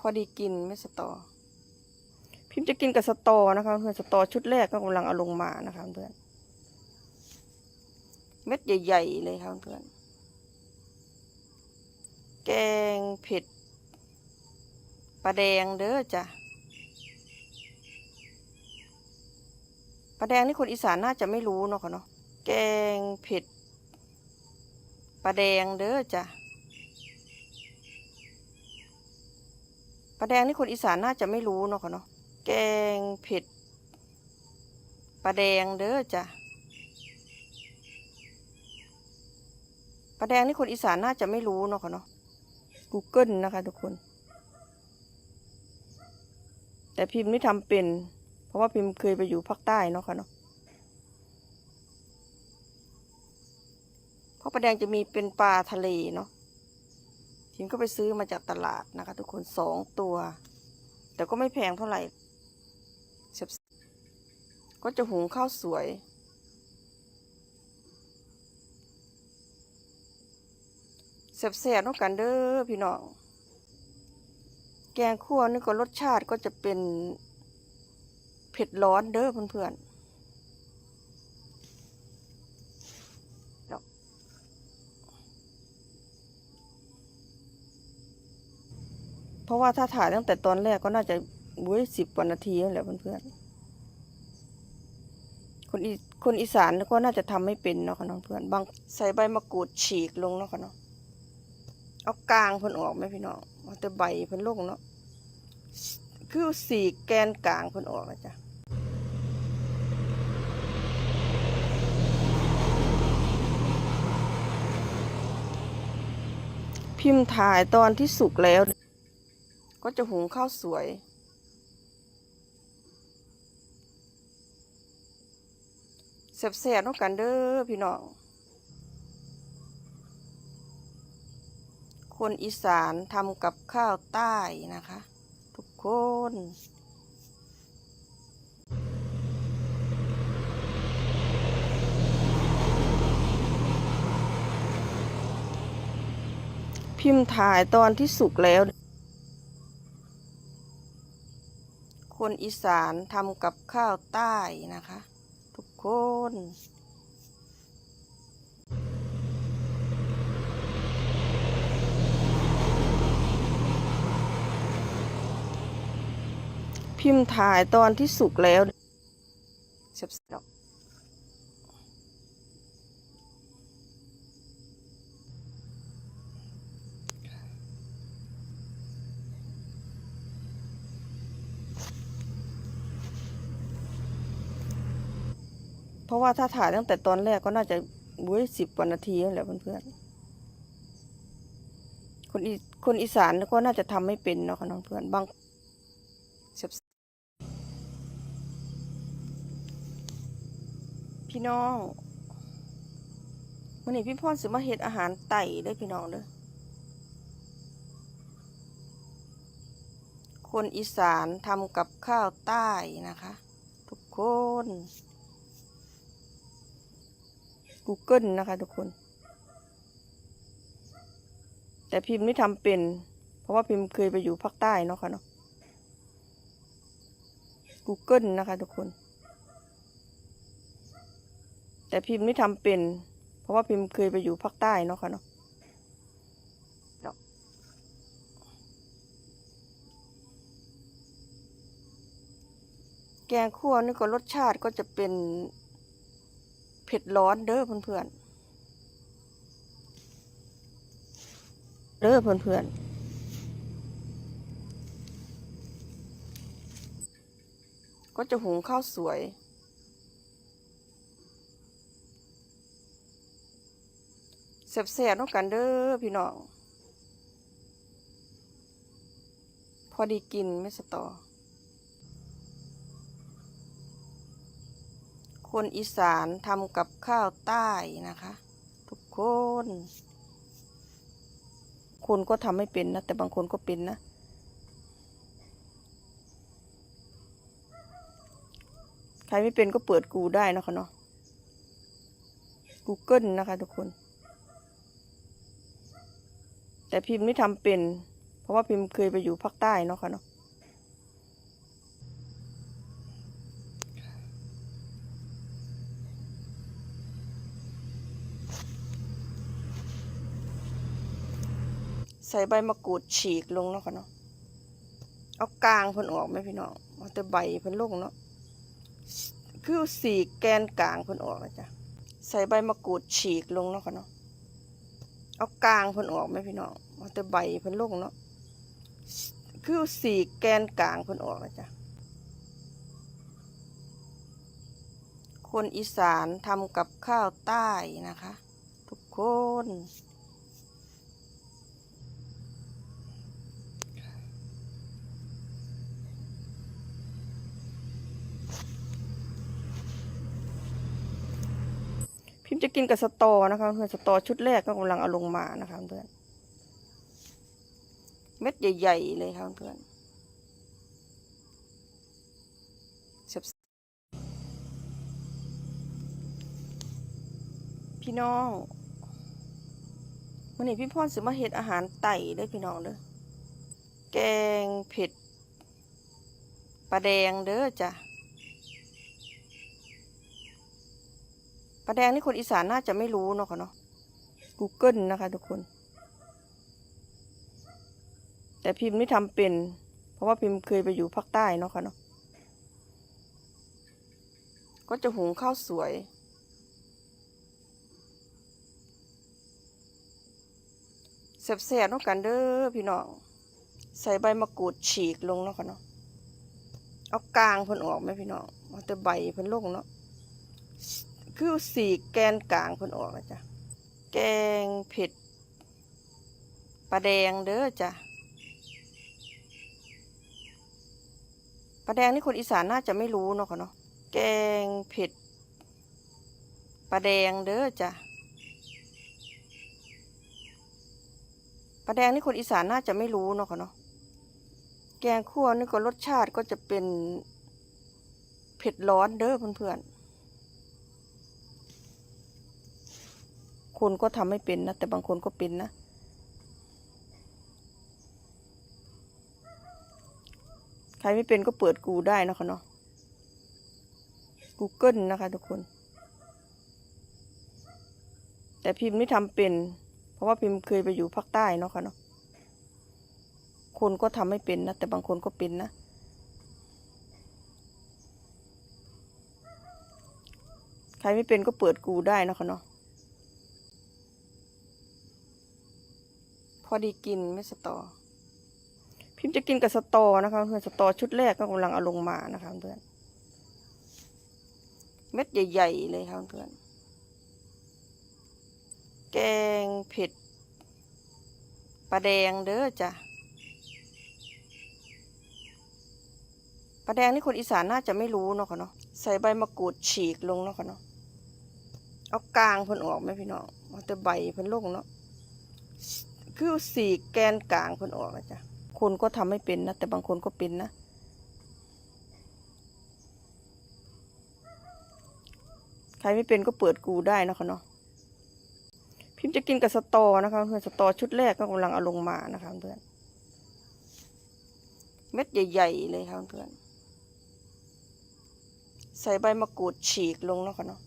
พอดีกินไม่สตอ พิมพ์จะกินกับสตอนะคะเพื่อนสตอชุดแรกก็กำลังเอาลงมานะคะเพื่อนเม็ดใหญ่ ๆ เลยค่ะเพื่อนแกงเผ็ดปลาแดงเด้อจ้ะปลาแดงนี่คนอีสานน่าจะไม่รู้เนาะค่ะเนาะแกงเผ็ดปลาแดงเด้อจ้ะ ปลาแดงนี่คนอีสานน่าจะไม่รู้เนาะค่ะเนาะ แกงเผ็ดปลาแดงเด้อจ้ะปลาแดงนี่คนอีสานน่าจะไม่รู้เนาะค่ะเนาะ Google นะคะทุกคน แต่พิมพ์นี่ทำเป็น เพราะว่าพิมพ์เคยไปอยู่ภาคใต้เนาะค่ะเนาะเพราะปลาแดงจะมีเป็นปลาทะเลเนาะ พิมก็ไปซื้อมาจากตลาดนะคะ ทุกคนสองตัว แต่ก็ไม่แพงเท่าไหร่ ก็จะหุงข้าวสวยแซ่บๆเท่ากันเด้อพี่น้อง แกงคั่วนี่ก็รสชาติก็จะเป็นเผ็ดร้อนเด้อเพื่อนๆเนาะเพ ราะว่าถ้าถ่ายตั้งแต่ตอนแรกก็น่าจะบุ้ยสิบกว่านาทีนั่นแหละเพื่อนๆคนอีคนอีสานก็น่าจะทำไม่เป็นเนาะค่ะน้องเพื่อนบางใส่ใบมะกรูดฉีกลงเนาะค่ะเนาะเอากลางเพิ่นออกไหมพี่น้องเอาแต่ใบเพิ่นลงเนาะคือสีแกนกลางเพิ่นออกนะจ๊ะพิมพ์ถ่ายตอนที่สุกแล้ว ก็จะหุงข้าวสวยแซ่บๆเท่ากันเด้อพี่น้อง คนอีสานทำกับข้าวใต้นะคะ ทุกคนพิมพ์ถ่ายตอนที่สุกแล้ว คนอีสานทำกับข้าวใต้นะคะ ทุกคนพิมพ์ถ่ายตอนที่สุกแล้วเสร็จ เพราะว่าถ้าถ่ายตั้งแต่ตอนแรกก็น่าจะบุ้ยสิบกว่านาทีนั่นแหละเพื่อนๆคนอีคนอีสานก็น่าจะทำไม่เป็นเนาะค่ะน้องเพื่อนบางพี่น้องวันนี้พี่พ่อสิมาเฮ็ดอาหารไต่ได้พี่น้องเด้อคนอีสานทำกับข้าวใต้นะคะ ทุกคน Google นะคะทุกคน แต่พิมพ์นี่ทำเป็น เพราะว่าพิมพ์เคยไปอยู่ภาคใต้เนาะค่ะเนาะ Google นะคะทุกคน แต่พิมพ์นี่ทำเป็น เพราะว่าพิมพ์เคยไปอยู่ภาคใต้เนาะค่ะเนาะเนาะแกงคั่วนี่ก็รสชาติก็จะเป็น ผ็ดร้อนเด้อเพื่อนๆเด้อเพื่อนๆก็จะหุงข้าวสวยแซ่บๆเท่ากันเด้อพี่น้อง พอดีกินไม่สตอ คนอีสานทำกับข้าวใต้นะคะ ทุกคน คนก็ทำไม่เป็นนะ แต่บางคนก็เป็นนะ ใครไม่เป็นก็เปิดกูได้นะคะเนาะ Google นะคะทุกคน แต่พิมพ์นี่ทำเป็น เพราะว่าพิมพ์เคยไปอยู่ภาคใต้เนาะค่ะเนาะ ใส่ใบมะกรูดฉีกลงเนาะค่ะเนาะเอากลางเพิ่นออกไหมพี่น้องเอาแต่ใบเพิ่นลงเนาะคือสีแกนกลางเพิ่นออกนะจ๊ะใส่ใบมะกรูดฉีกลงเนาะค่ะเนาะเอากลางเพิ่นออกไหมพี่น้องเอาแต่ใบเพิ่นลงเนาะคือสีแกนกลางเพิ่นออกนะจ๊ะคนอีสานทำกับข้าวใต้นะคะ ทุกคน จะกินกับสตอนะคะเพื่อนสตอชุดแรกก็กำลังเอาลงมานะคะเพื่อนเม็ดใหญ่ ๆ เลยค่ะเพื่อนพี่น้องวันนี้พี่พ่อซื้อมาเฮ็ดอาหารไต่ได้พี่น้องเด้อแกงเผ็ดปลาแดงเด้อจ้ะ ลาแดงนี่คนอีสานน่าจะไม่รู้เนาะค่ะเนาะ Google นะคะทุกคน แต่พิมพ์นี่ทำเป็น เพราะว่าพิมพ์เคยไปอยู่ภาคใต้เนาะค่ะเนาะ ก็จะหุงข้าวสวย แสบๆเนาะกันเด้อพี่น้อง ใส่ใบมะกรูดฉีกลงเนาะค่ะเนาะ เอากลางเพิ่นออกไหมพี่น้อง เอาแต่ใบเพิ่นลงเนาะ คือสีแกนกลางเพิ่นออกนะจ๊ะแกงเผ็ดปลาแดงเด้อจ้ะปลาแดงนี่คนอีสานน่าจะไม่รู้เนาะค่ะเนาะแกงเผ็ดปลาแดงเด้อจ้ะปลาแดงนี่คนอีสานน่าจะไม่รู้เนาะค่ะเนาะแกงคั่วนี่ก็รสชาติก็จะเป็นเผ็ดร้อนเด้อเพื่อนๆ คนก็ทำไม่เป็นนะ แต่บางคนก็เป็นนะ ใครไม่เป็นก็เปิดกูได้นะคะเนาะ Google นะคะทุกคน แต่พิมพ์นี่ทำเป็น เพราะว่าพิมพ์เคยไปอยู่ภาคใต้เนาะค่ะเนาะ คนก็ทำไม่เป็นนะ แต่บางคนก็เป็นนะใครไม่เป็นก็เปิดกูได้นะคะเนาะ พอดีกินไม่สตอ พิมพ์จะกินกับสตอนะคะเพื่อนสตอชุดแรกก็กำลังเอาลงมานะคะเพื่อนเม็ดใหญ่ ๆ เลยค่ะเพื่อนแกงเผ็ดปลาแดงเด้อจ้ะปลาแดงนี่คนอีสานน่าจะไม่รู้เนาะค่ะเนาะใส่ใบมะกรูดฉีกลงเนาะค่ะเนาะเอากลางเพิ่นออกไหมพี่น้องเอาแต่ใบเพิ่นลงเนาะ คือสีกแกนกลางเพิ่นออกนะจ๊ะคนก็ทำไม่เป็นนะ แต่บางคนก็เป็นนะใครไม่เป็นก็เปิดกูได้นะคะเนาะพิมพ์จะกินกับสตอนะคะเพื่อนสตอชุดแรกก็กำลังเอาลงมานะคะเพื่อนเม็ดใหญ่ ๆ เลยค่ะเพื่อนใส่ใบมะกรูดฉีกลงเนาะค่ะเนาะ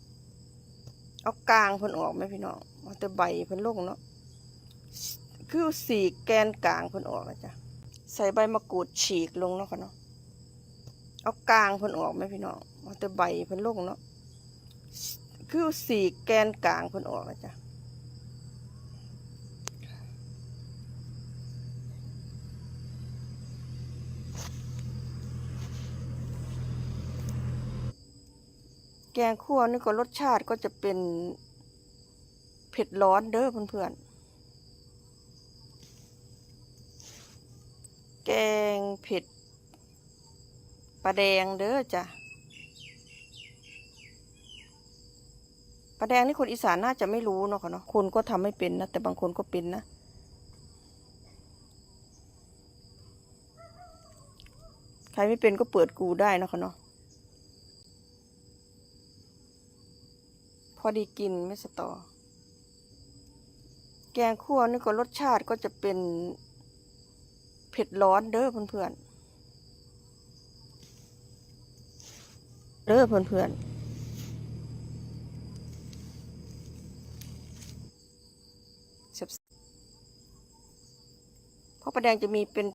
เอากลางเพิ่นออกไหมพี่น้องเอาแต่ใบเพิ่นลงเนาะ คือสีแกนกลางพ่นออกนะจ๊ะใส่ใบมะกรูดฉีกลงเนาะค่ะเนาะเอากลางพ่นออกไหมพี่น้องเอาแต่ใบเพิ่นลงเนาะคือสีแกนกลางพ่นออกนะจ๊ะแกงคั่วนี่ก็รสชาติก็จะเป็นเผ็ดร้อนเด้อเพื่อนๆ แก งเผ็ดปลาแดงเด้อจ้ะปลาแดงนี่คนอีสานน่าจะไม่รู้เนาะค่ะเนาะคนก็ทำไม่เป็นนะ แต่บางคนก็เป็นนะ ใครไม่เป็นก็เปิดกูได้นะคะเนาะพอดีกินไม่สตอ แกงคั่วนี่ก็รสชาติก็จะเป็น เผ็ดร้อนเด้อเพื่อนๆเด้อเพื่อนๆแซ่บๆเพราะประแดงจะมีเป็น